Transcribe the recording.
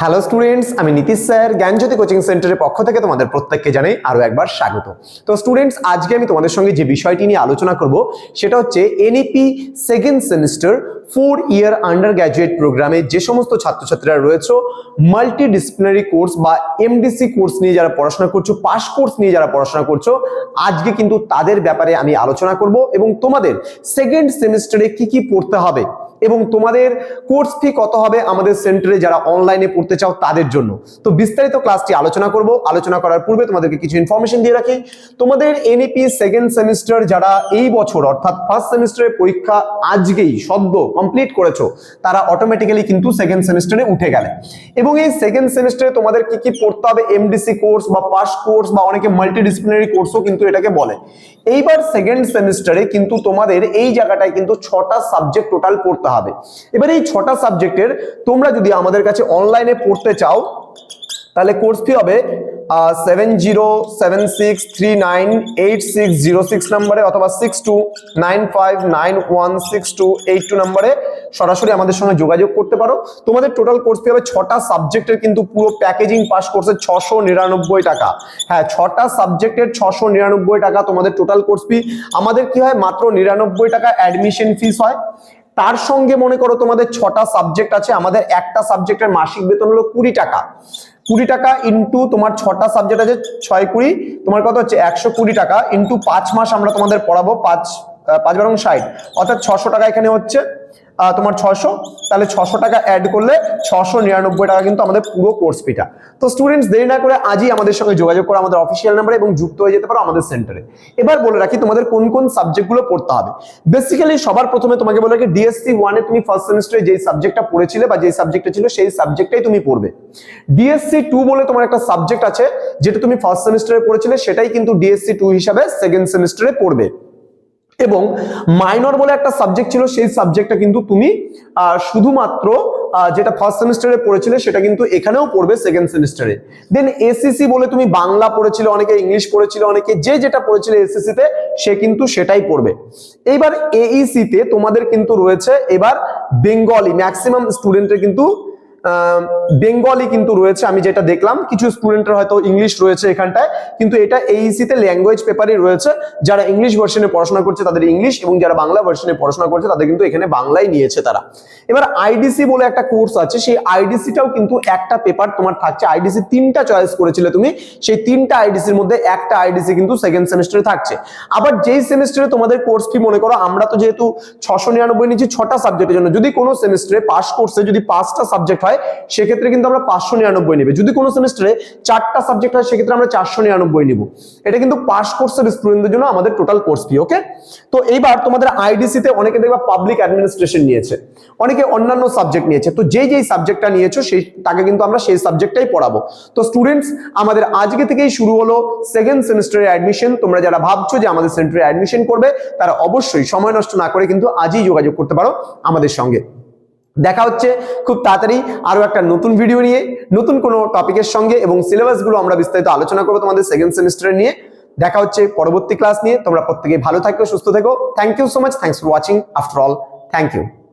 Hello students আমি Nitish sir, জ্ঞানজ্যোতি coaching সেন্টারের পক্ষ থেকে তোমাদের প্রত্যেককে জানাই আরও একবার স্বাগত। তো স্টুডেন্টস আজকে আমি তোমাদের সঙ্গে যে বিষয়টি নিয়ে আলোচনা করব, সেটা হচ্ছে NEP second semester four year undergraduate প্রোগ্রামে যে সমস্ত ছাত্রছাত্রীরা রয়েছে মাল্টি ডিসিপ্লিনারি কোর্স বা এমডিসি কোর্স নিয়ে যারা পড়াশোনা করছ পাস কোর্স নিয়ে যারা পড়াশোনা করছ, আজকে কিন্তু তাদের ব্যাপারে আমি আলোচনা করব এবং তোমাদের সেকেন্ড সেমিস্টারে কি কি পড়তে হবে। এবং তোমাদের কোর্স ফি কত হবে আমাদের সেন্টারে যারা অনলাইনে পড়তে চাও তাদের জন্য। তো বিস্তারিত ক্লাসটি আলোচনা করব। আলোচনা করার পূর্বে তোমাদেরকে কিছু ইনফরমেশন দিয়ে রাখি। তোমাদের এনইপি সেকেন্ড সেমিস্টার যারা এই বছর, অর্থাৎ ফার্স্ট সেমিস্টারের পরীক্ষা আজকেই সদ্য কমপ্লিট করেছ, তারা অটোমেটিক্যালি কিন্তু সেকেন্ড সেমিস্টারে উঠে গেলে। এবং এই সেকেন্ড সেমিস্টারে তোমাদের কি কি পড়তে হবে এমডিসি কোর্স বা পাস কোর্স বা অনেকে মাল্টিডিসিপ্লিনারি কোর্সও কিন্তু এটাকে বলে। এইবার সেকেন্ড সেমিস্টারে কিন্তু তোমাদের এই জায়গাটায় কিন্তু ছটা সাবজেক্ট টোটাল পড়তে হবে। এবার এই ছটা সাবজেক্টের তোমরা যদি আমাদের কাছে অনলাইনে পড়তে চাও, তাহলে কোর্স ফি হবে? Seven zero seven six three nine eight six zero six নাম্বারে অথবা six two nine five nine one six two eight two নাম্বারে সরাসরি আমাদের সঙ্গে যোগাযোগ করতে পারো। তোমাদের টোটাল কোর্স ফি হবে? ছটা সাবজেক্টের কিন্তু পুরো প্যাকেজিং পাস কোর্সের ছশো নিরানব্বই টাকা। হ্যাঁ ছটা সাবজেক্টের ছশো নিরানব্বই টাকা তোমাদের টোটাল কোর্স ফি আমাদের কি হয়? মাত্র নিরানব্বই টাকা অ্যাডমিশন ফিস হয়। তার সঙ্গে মনে করো তোমাদের ছটা সাবজেক্ট আছে, আমাদের একটা সাবজেক্টের মাসিক বেতন হলো কুড়ি টাকা। কুড়ি টাকা ইন্টু তোমার ছটা সাবজেক্ট আছে, ছয় কুড়ি, তোমার কত হচ্ছে? একশো কুড়ি টাকা ইন্টু পাঁচ মাস আমরা তোমাদের পড়াবো, পাঁচ পাঁচ বারং ষাট। অর্থাৎ ছশো টাকা এখানে হচ্ছে তোমার ছশো তাহলে ছশো টাকা অ্যাড করলে ছশো নিরানব্বই টাকা কিন্তু আমাদের পুরো কোর্স ফিটা তো স্টুডেন্টস দেরি না করে আজই আমাদের সঙ্গে যোগাযোগ করো আমাদের অফিসিয়াল নাম্বারে এবং যুক্ত হয়ে যেতে পারো আমাদের সেন্টারে এবার বলে রাখি তোমাদের কোন কোন সাবজেক্টগুলো পড়তে হবে। বেসিক্যালি সবার প্রথমে তোমাকে বলে রাখি ডিএসসি ওয়ানে তুমি ফার্স্ট সেমিস্টারে যেই সাবজেক্টটা পড়েছিলে বা যেই সাবজেক্টটা ছিল সেই সাবজেক্টটাই তুমি পড়বে। ডিএসসি টু বলে তোমার একটা সাবজেক্ট আছে, যেটা তুমি ফার্স্ট সেমিস্টারে পড়েছিলে সেটাই কিন্তু ডিএসসি টু হিসাবে সেকেন্ড সেমিস্টারে পড়বে। এবং মাইনর বলে একটা সাবজেক্ট ছিল, সেই সাবজেক্টটা কিন্তু তুমি শুধুমাত্র যেটা ফার্স্ট সেমিস্টারে পড়েছিলে, সেটা কিন্তু এখানেও পড়বে সেকেন্ড সেমিস্টারে দেন এসিসি বলে তুমি বাংলা পড়েছিলে, অনেকে ইংলিশ পড়েছিল, অনেকে যে যেটা পড়েছিল এসএসসি তে, সে কিন্তু সেটাই পড়বে। এইবার এইসি তে তোমাদের কিন্তু রয়েছে, এবার বেঙ্গলি ম্যাক্সিমাম স্টুডেন্টের কিন্তু বেঙ্গলি কিন্তু রয়েছে, আমি যেটা দেখলাম। কিছু স্টুডেন্টের হয়তো ইংলিশ রয়েছে এখানটায়, কিন্তু এটা এইসি তে ল্যাঙ্গুয়েজ পেপারই রয়েছে। যারা ইংলিশ ভার্সনে পড়াশোনা করছে তাদের ইংলিশ এবং যারা বাংলা ভার্সনে পড়াশোনা করছে তাদের কিন্তু এখানে বাংলাই নিয়েছে তারা। এবার আইডিসি বলে একটা কোর্স আছে, সেই আইডিসিটাও কিন্তু একটা পেপার তোমার থাকছে। আইডিসি তিনটা চয়েস করেছিলে তুমি, সেই তিনটা আইডিসির মধ্যে একটা আইডিসি কিন্তু সেকেন্ড সেমিস্টারে থাকছে। আবার যেই সেমিস্টারে তোমাদের কোর্স কি মনে করো, আমরা তো যেহেতু ছশো নিরানব্বই নিচ্ছি ছটা সাবজেক্টের জন্য, যদি কোনো সেমিস্টারে পাস কোর্সে যদি পাঁচটা সাবজেক্ট সেক্ষেত্রে কিন্তু আমরা পাঁচশো নিরানব্বই নেবে। যদি কোনো সেমিস্টারে চারটা সাবজেক্ট হয়, সেক্ষেত্রে আমরা চারশো নিরানব্বই নিব। এটা কিন্তু পাস কোর্সের স্টুডেন্টদের জন্য আমাদের টোটাল কোর্স ফি ওকে তো এইবার তোমাদের আইডিসি তে অনেকে দেখবা পাবলিক অ্যাডমিনিস্ট্রেশন নিয়েছে, অনেকে অন্যান্য সাবজেক্ট নিয়েছে। তো যেই যেই সাবজেক্টটা নিয়েছো, সেই, তাকে কিন্তু আমরা সেই সাবজেক্টটাই পড়াবো। তো স্টুডেন্টস আমাদের আজকে থেকেই শুরু হলো সেকেন্ড সেমিস্টারের অ্যাডমিশন তোমরা যারা ভাবছ যে আমাদের সেন্টারে অ্যাডমিশন করবে, তারা অবশ্যই সময় নষ্ট না করে কিন্তু আজই যোগাযোগ করতে পারো আমাদের সঙ্গে। দেখা হচ্ছে। খুব তাড়াতাড়ি আরও একটা নতুন ভিডিও নিয়ে, নতুন কোনো টপিকের সঙ্গে এবং সিলেবাসগুলো আমরা বিস্তারিত আলোচনা করব তোমাদের সেকেন্ড সেমিস্টারে নিয়ে। দেখা হচ্ছে পরবর্তী ক্লাস নিয়ে। তোমরা প্রত্যেকে ভালো থাকো, সুস্থ থেকো। Thank you so much thanks for watching after all thank you